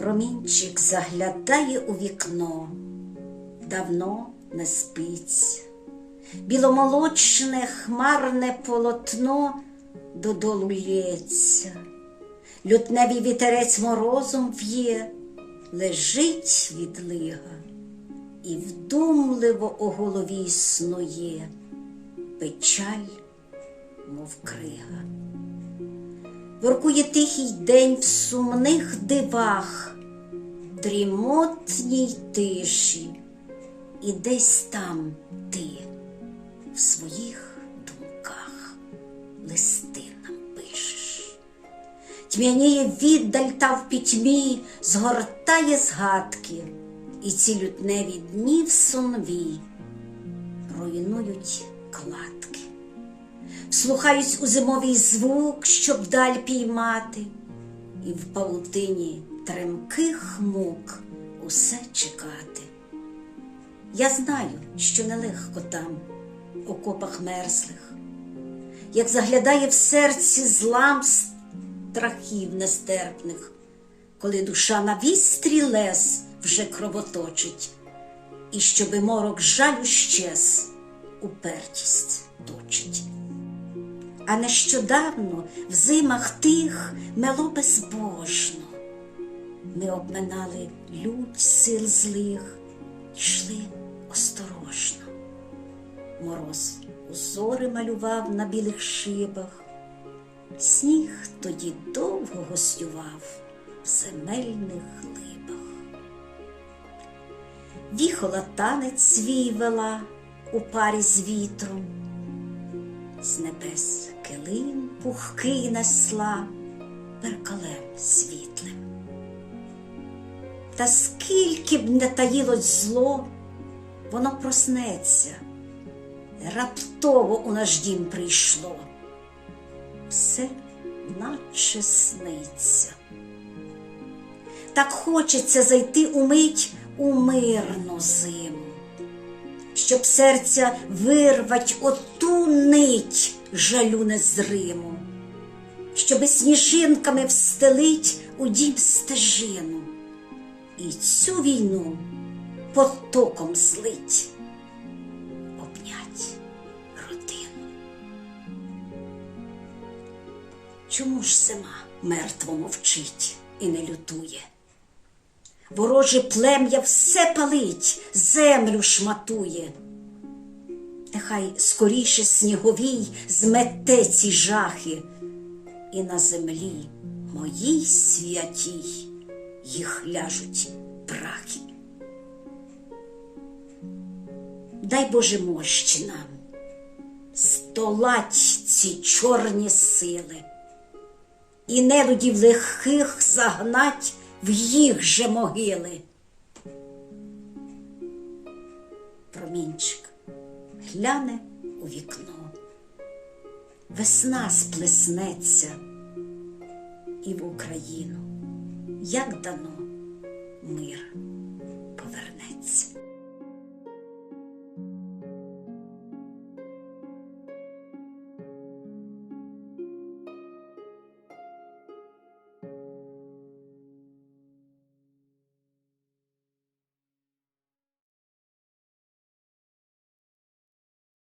Промінчик заглядає у вікно, давно не спиться. Біломолочне хмарне полотно додолу лється. Лютневий вітерець морозом в'є, лежить відлига, і вдумливо у голові снує печаль, мов крига. Воркує тихий день в сумних дивах, дрімотній тиші, і десь там ти в своїх думках листи нам пишеш. Тьмяніє віддаль та в пітьмі згортає згадки, і ці лютневі дні в сонві руйнують кладки. Слухаюсь у зимовий звук, щоб даль піймати, і в паутині тремких мук усе чекати. Я знаю, що нелегко там, у копах мерзлих, як заглядає в серці злам страхів нестерпних, коли душа на вістрі лес вже кровоточить, і щоби морок жалю щез, упертість точить. А нещодавно в зимах тих мело безбожно. Ми обминали лють сил злих, йшли осторожно. Мороз узори малював на білих шибах, сніг тоді довго гостював в земельних глибах. Віхола танець свій вела у парі з вітром з небес килим пухкий несла перкалем світлим. Та скільки б не таїлось зло, воно проснеться, раптово у наш дім прийшло, все наче сниться. Так хочеться зайти умить у мирну зиму щоб серця вирвать оту нить жалю незриму, щоби сніжинками встелить у дім стежину і цю війну потоком злить, обнять родину. Чому ж зима мертво мовчить і не лютує? Вороже плем'я все палить, землю шматує. Нехай скоріше сніговій змете ці жахи, і на землі моїй святій їх ляжуть прахи. Дай Боже мощі нам столать ці чорні сили, і нелюдів лихих загнать в їх же могили. Промінчик гляне у вікно, весна сплеснеться і в Україну, як дано мир.